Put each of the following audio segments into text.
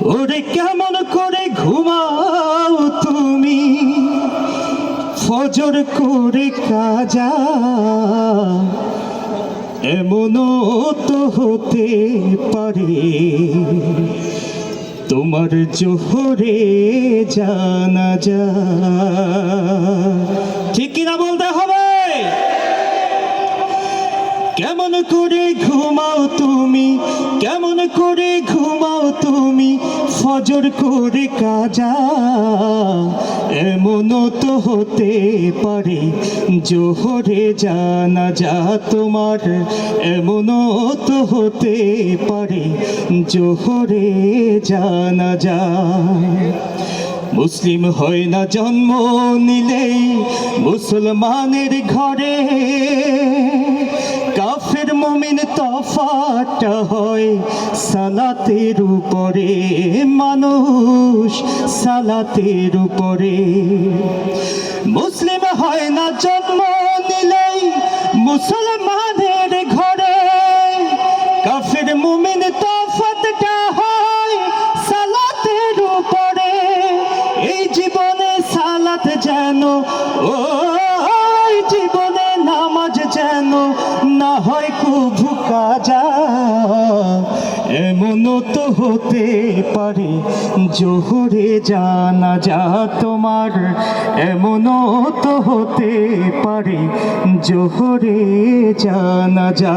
ওরে কেমন করে ঘুমাও তুমি? ফজর করে কাজা। এমনও তো হতে পারে। তোমার জোহরে জানা যা ঠিক কিনা বলতে হবে? কেমন করে ঘুমাও তুমি? কেমন করে ফজর করে কাজা এমনও তো হতে পারে, জোহরে জানা যা তোমার এমনও তো হতে পারে, জোহরে জানা যা। মুসলিম হয় না জন্ম নিলেই মুসলমানের ঘরে মমিন তফাটা হয় সালাতের উপরে মানুষ সালাতের উপরে। মুসলিম হয় না জন্ম তো হতে পারে। জোহরে জানা যা তোমার এমনও তো হতে পারে। জোহরে জানা যা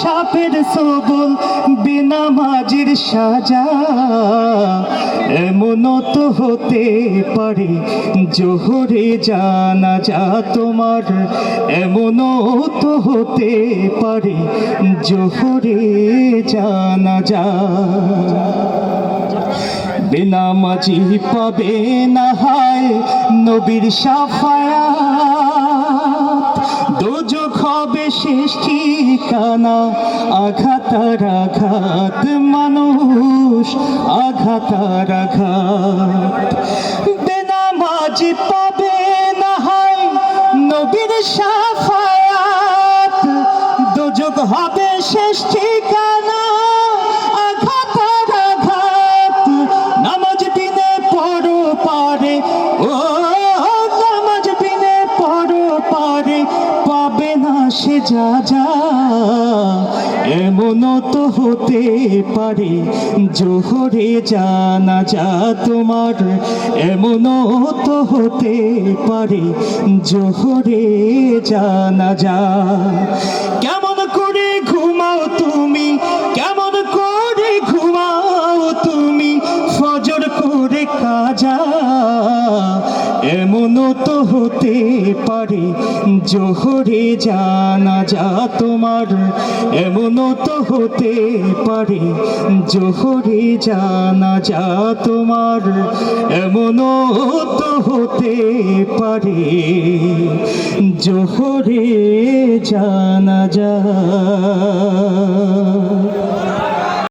সাপের সবল বিনা মাঝির সাজা। এমনও তো হতে পারে জোহরে জানা যা তোমার। এমনও তো হতে পারে জোহরে জানা যা। বেনামাজি পাবে না হায় নবীর সাফায়া দোজক হবে শেষ ঠিকানা আঘাত রাঘাত মানুষ আঘাত আঘাত বেনামাজি পাবে না হয় নবীর সাফায়াত। দুযোগ হবে শেষ ঠিকানা। পাবে না সে যা যা এমনও তো হতে পারে, জোহরে জানা যা তোমার এমনও তো হতে পারে, জোহরে জানা যা। কেমন তো হতে পারে। জোহরে জানা যা তোমার এমনও তো হতে পারে। জোহরে জানা যা তোমার এমনও তো হতে পারে। জোহরে জানা যা